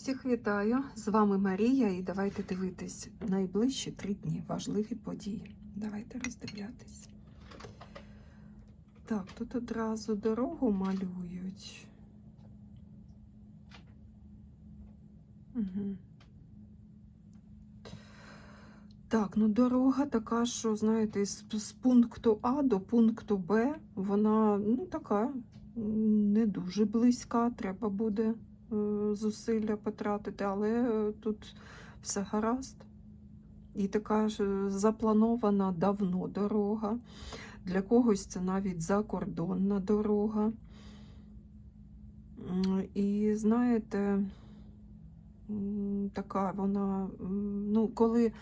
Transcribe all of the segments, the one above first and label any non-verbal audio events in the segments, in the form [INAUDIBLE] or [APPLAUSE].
Всіх вітаю! З вами Марія, і давайте дивитись найближчі три дні важливі події. Давайте роздивлятись. Так, тут одразу дорогу малюють. Угу. Так, ну дорога така, що, знаєте, з, з пункту А до пункту Б, вона ну, така не дуже близька, треба буде зусилля потратити, але е, тут все гаразд. І така ж е, запланована давно дорога. Для когось це навіть закордонна дорога. І знаєте, така вона, ну, коли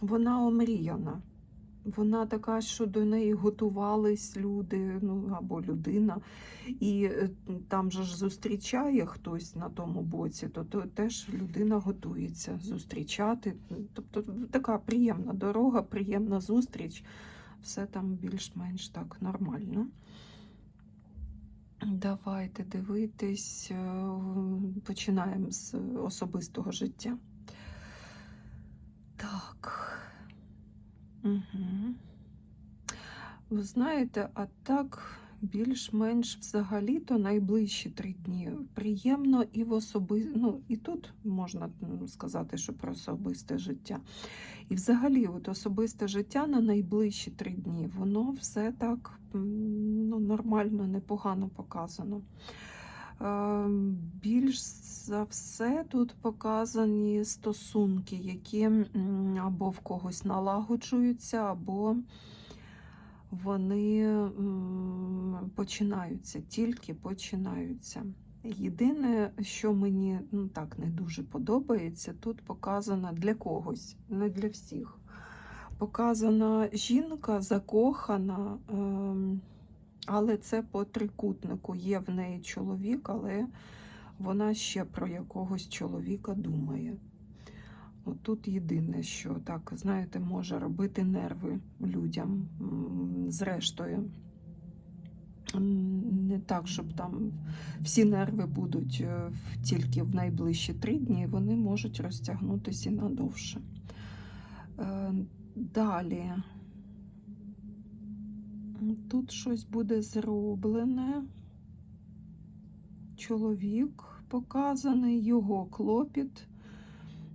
вона омріяна. Вона така, що до неї готувались люди, ну або людина, і е, там же ж зустрічає хтось на тому боці, то, то теж людина готується зустрічати. Тобто така приємна дорога, приємна зустріч, все там більш-менш так нормально. Давайте дивитись, е, починаємо з особистого життя. Так. Ви знаєте, а так більш-менш взагалі-то найближчі три дні. Приємно і в особи... ну, і тут можна сказати, що про особисте життя. І взагалі, от особисте життя на найближчі три дні, воно все так ну, нормально, непогано показано. Е, Більш за все тут показані стосунки, які або в когось налагоджуються, або вони починаються, тільки починаються. Єдине, що мені ну, так не дуже подобається, тут показано для когось, не для всіх. Показана жінка закохана. ем, але це по трикутнику. Є в неї чоловік, але вона ще про якогось чоловіка думає. От тут єдине, що так, знаєте, може робити нерви людям. Зрештою, не так, щоб там всі нерви будуть е, тільки в найближчі три дні, вони можуть розтягнутися і надовше. Е, Далі. Тут щось буде зроблене. Чоловік показаний, його клопіт,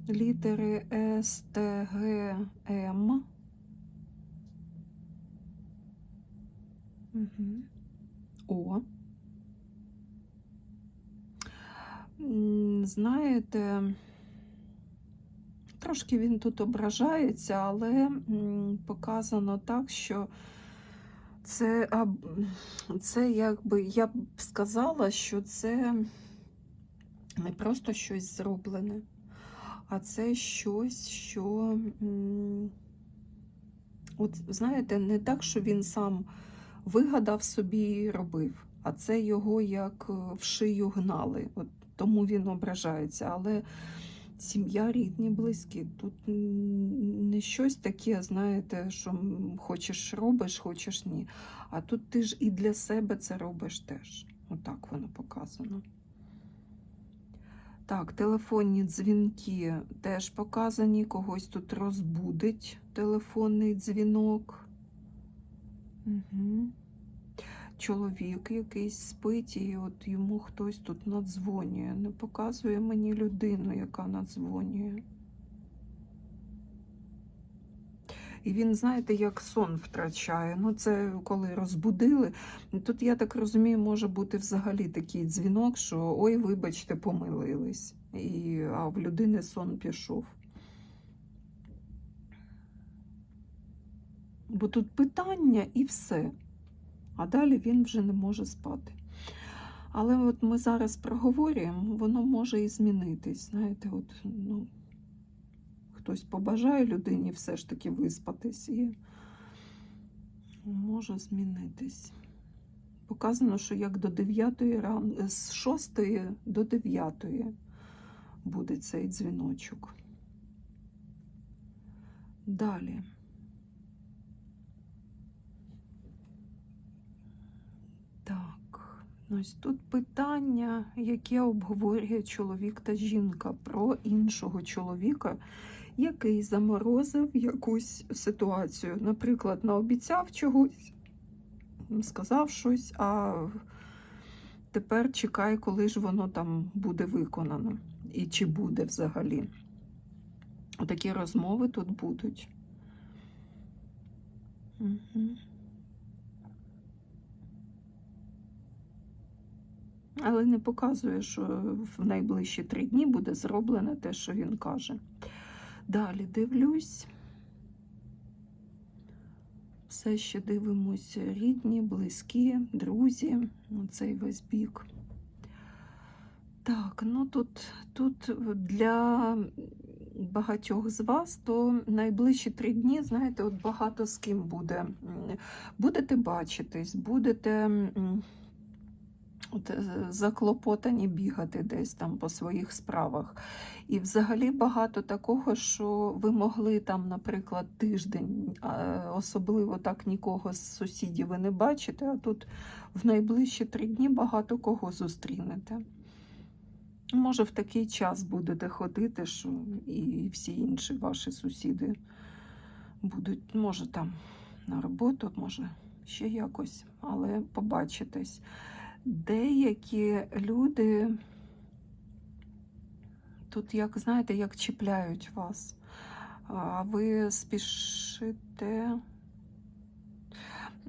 літери С, Т, Г, М. Угу. О. Знаєте, трошки він тут ображається, але показано так, що це, це якби я б сказала, що це не просто щось зроблене, а це щось, що, от знаєте, не так, що він сам вигадав собі і робив, а це його як е, в шию гнали. От тому він ображається. Але сім'я, рідні, близькі. Тут не щось таке, знаєте, що хочеш робиш, хочеш ні. А тут ти ж і для себе це робиш теж. Отак воно показано. Так, телефонні дзвінки теж показані, когось тут розбудить телефонний дзвінок. Угу. Чоловік якийсь спить, і от йому хтось тут надзвонює. Не показує мені людину, яка надзвонює. І він, знаєте, як сон втрачає. Ну, це коли розбудили. Тут, я так розумію, може бути взагалі такий дзвінок, що ой, вибачте, помилились. І, а в людини сон пішов. Бо тут питання і все. А далі він вже не може спати. Але от ми зараз проговорюємо, воно може і змінитись. Знаєте, от, ну, хтось побажає людині все ж таки виспатись і може змінитись. Показано, що як до 9 ран... з 6 до 9 буде цей дзвіночок. Далі. Так, Ось тут питання, яке обговорює чоловік та жінка про іншого чоловіка, який заморозив якусь ситуацію. Наприклад, наобіцяв чогось, сказав щось, а тепер чекай, коли ж воно там буде виконано. І чи буде взагалі. Такі розмови тут будуть. Угу. Але не показує, що в найближчі три дні буде зроблено те, що він каже. Далі дивлюсь. Все ще дивимося рідні, близькі, друзі, цей весь бік. Так, ну тут, тут для багатьох з вас, то найближчі три дні, знаєте, от багато з ким буде. Будете бачитись, будете от, е, заклопотані бігати десь там по своїх справах. І взагалі багато такого, що ви могли там, наприклад, тиждень, особливо так нікого з сусідів ви не бачите, а тут в найближчі три дні багато кого зустрінете. Може, в такий час будете ходити, що і всі інші ваші сусіди будуть, може, там на роботу, може, ще якось, але побачитесь. Деякі люди тут, як знаєте, як чіпляють вас, а ви спішите.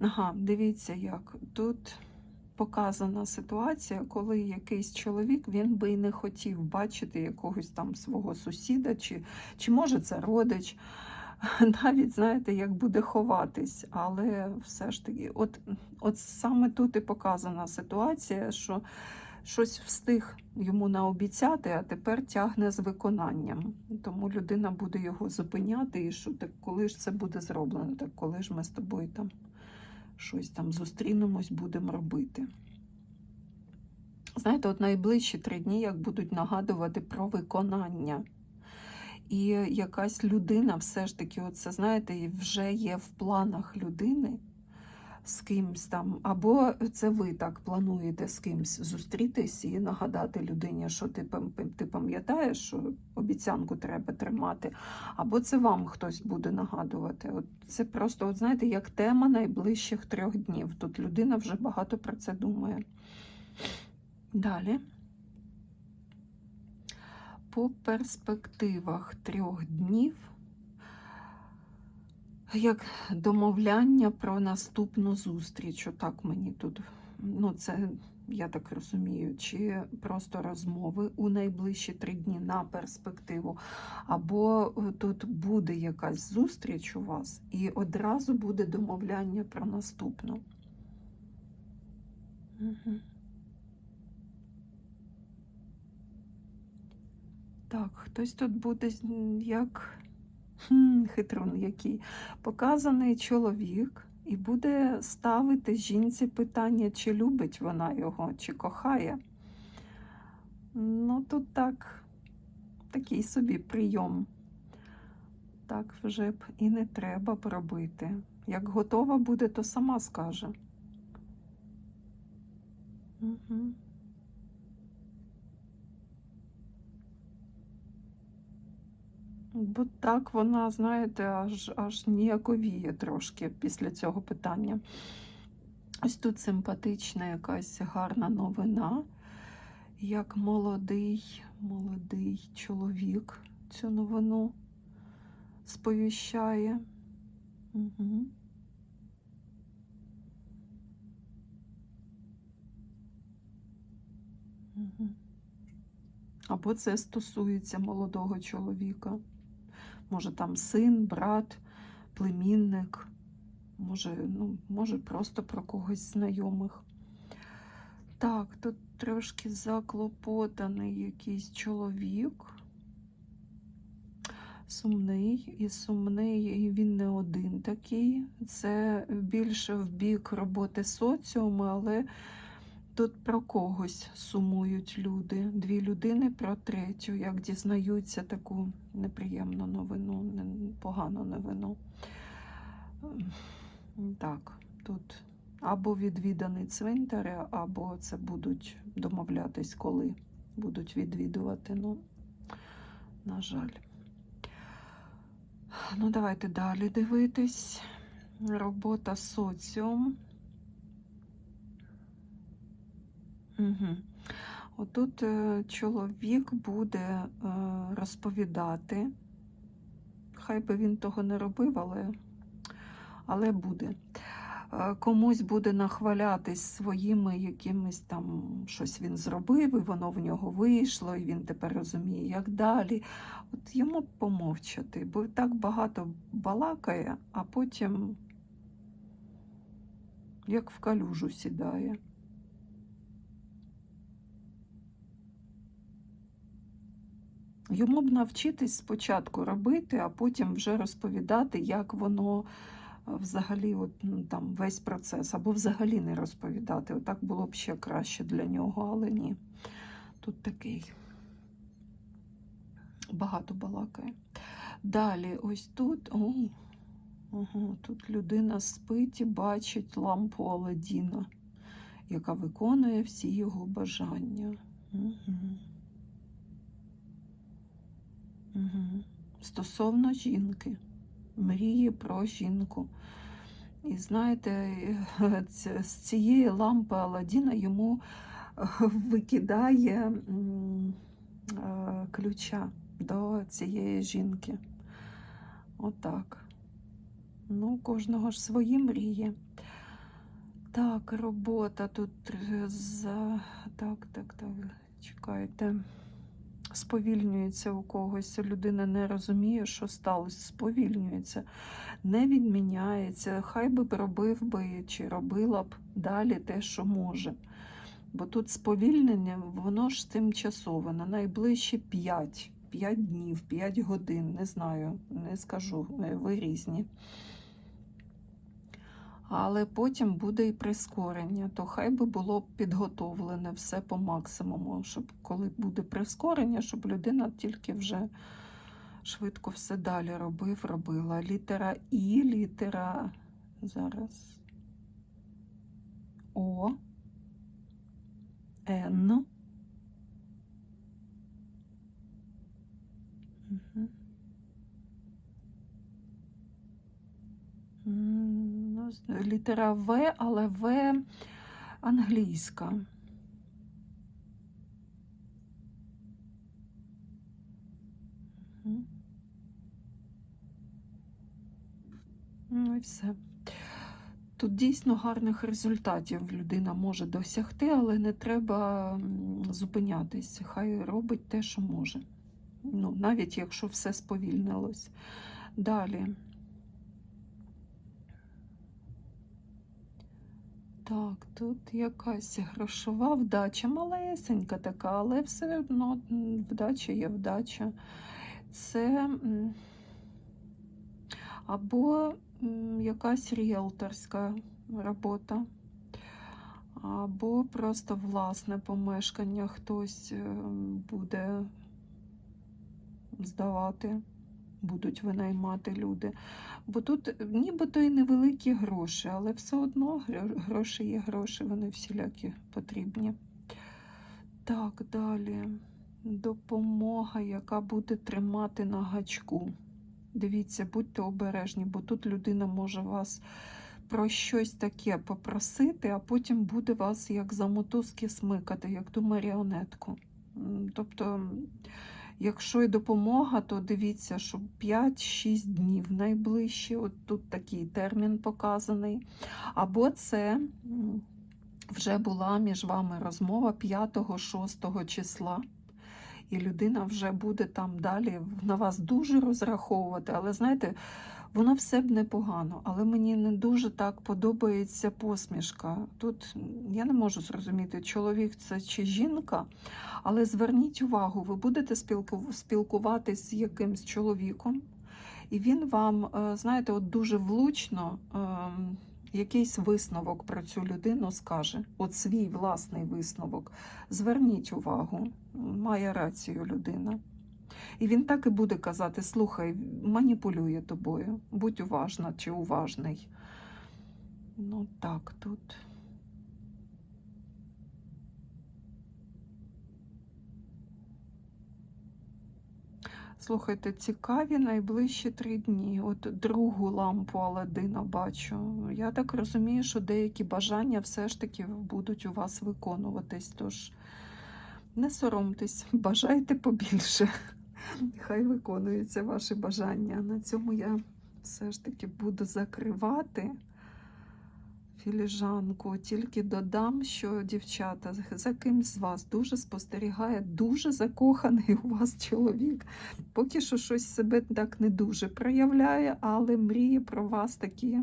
Ага, дивіться, як тут показана ситуація, коли якийсь чоловік він би і не хотів бачити якогось там свого сусіда, чи, чи може це родич. [LAUGHS] Навіть знаєте, як буде ховатись, але все ж таки, от, от саме тут і показана ситуація, що щось встиг йому наобіцяти, а тепер тягне з виконанням. Тому людина буде його зупиняти, і що так коли ж це буде зроблено, так коли ж ми з тобою там щось там зустрінемось, будемо робити. Знаєте, от найближчі три дні як будуть нагадувати про виконання. І якась людина все ж таки, оце, знаєте, вже є в планах людини з кимсь там, або це ви так плануєте з кимсь зустрітись і нагадати людині, що ти, ти пам'ятаєш, що обіцянку треба тримати, або це вам хтось буде нагадувати. От це просто, от знаєте, як тема найближчих трьох днів. Тут людина вже багато про це думає. Далі. По перспективах трьох днів, як домовляння про наступну зустріч. Отак мені тут, ну це я так розумію, чи просто розмови у найближчі три дні на перспективу, або тут буде якась зустріч у вас, і одразу буде домовляння про наступну. Угу. Так, хтось тут буде як хм, хитрун який. Показаний чоловік і буде ставити жінці питання, чи любить вона його, чи кохає. Ну, тут так, такий собі прийом. Так вже б і не треба б робити. Як готова буде, то сама скаже. Угу. Бо так вона, знаєте, аж, аж ніяковіє трошки після цього питання. Ось тут симпатична якась гарна новина, як молодий, молодий чоловік цю новину сповіщає. Угу. Або це стосується молодого чоловіка. Може, там син, брат, племінник, може, ну, може, просто про когось знайомих. Так, тут трошки заклопотаний якийсь чоловік. Сумний і сумний, і він не один такий. Це більше в бік роботи соціуму, але Тут про когось сумують люди, дві людини про третю, як дізнаються таку неприємну новину, погану новину. Ем, Так, тут Або відвіданий цвинтар, або це будуть домовлятись, коли будуть відвідувати. Ну, на жаль. Ну, давайте далі дивитись. Робота соціум. Угу. Отут е, чоловік буде е, розповідати. Хай би він того не робив, але, але буде. Е, Комусь буде нахвалятись своїми якимись там щось він зробив, і воно в нього вийшло, і він тепер розуміє, як далі. От йому помовчати, бо так багато балакає, а потім як в калюжу сідає. Йому б навчитись спочатку робити, а потім вже розповідати, як воно е, взагалі, от, ну, там, весь процес, або взагалі не розповідати. Отак було б ще краще для нього, але ні. Тут такий багато балакає. Далі, ось тут. О, ага, тут людина спить і бачить лампу Аладдіна, яка виконує всі його бажання. Угу. Стосовно жінки, мрії про жінку. І знаєте, [LAUGHS] з цієї лампи Аладдіна йому е, викидає е, ключа до цієї жінки. Отак. Ну, кожного ж свої мрії. Так, робота тут е, за. Так, так, так. Чекайте сповільнюється у когось, людина не розуміє, що сталося, сповільнюється, не відміняється. Хай би б робив би чи робила б далі те, що може. Бо тут сповільнення, воно ж тимчасове, на найближчі 5, 5 днів, 5 годин, не знаю, не скажу, е, ви різні. Але потім буде і прискорення, то хай би було підготовлене все по максимуму, щоб коли буде прискорення, щоб людина тільки вже швидко все далі робив, робила. Літера І, літера зараз О, Н. Угу. М, Ну, з- літера В, але В англійська. Ну і все. Тут дійсно гарних результатів людина може досягти, але не треба зупинятись. Хай робить те, що може. Ну, навіть якщо все сповільнилось. Далі. Так, тут якась грошова вдача, малесенька така, але все одно вдача є вдача. Це або якась ріелторська робота, або просто власне помешкання хтось е, буде здавати, будуть винаймати люди. Бо тут нібито і невеликі гроші, але все одно гроші є гроші, вони всілякі потрібні. Так, далі. Допомога, яка буде тримати на гачку. Дивіться, будьте обережні, бо тут людина може вас про щось таке попросити, а потім буде вас як за мотузки смикати, як ту маріонетку. Тобто, якщо і допомога, то дивіться, що 5-6 днів найближче. От тут такий термін показаний. Або це вже була між вами розмова 5-6 числа. І людина вже буде там далі на вас дуже розраховувати. Але знаєте, воно все б непогано, але мені не дуже так подобається посмішка. Тут я не можу зрозуміти, чоловік це чи жінка, але зверніть увагу, ви будете спілкуватись з якимсь чоловіком, і він вам, е, знаєте, от дуже влучно ем, якийсь висновок про цю людину скаже. От свій власний висновок. Зверніть увагу, має рацію людина. І він так і буде казати: слухай, маніпулює тобою, будь уважна чи уважний. Ну так, тут. Слухайте, цікаві найближчі три дні. От другу лампу Аладдина бачу. Я так розумію, що деякі бажання все ж таки будуть у вас виконуватись. Тож не соромтесь, бажайте побільше. Хай виконуються ваші бажання. На цьому я все ж таки буду закривати філіжанку. Тільки додам, що дівчата, за ким з вас дуже спостерігає, дуже закоханий у вас чоловік. Поки що щось себе так не дуже проявляє, але мрії про вас такі,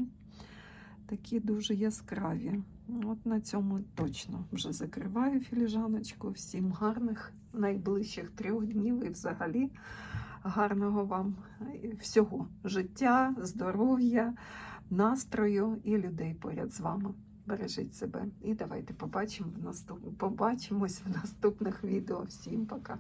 такі дуже яскраві. От на цьому точно вже закриваю філіжаночку. Всім гарних найближчих трьох днів і взагалі гарного вам всього життя, здоров'я, настрою і людей поряд з вами. Бережіть себе і давайте побачимо в наступ... побачимось в наступних відео. Всім пока!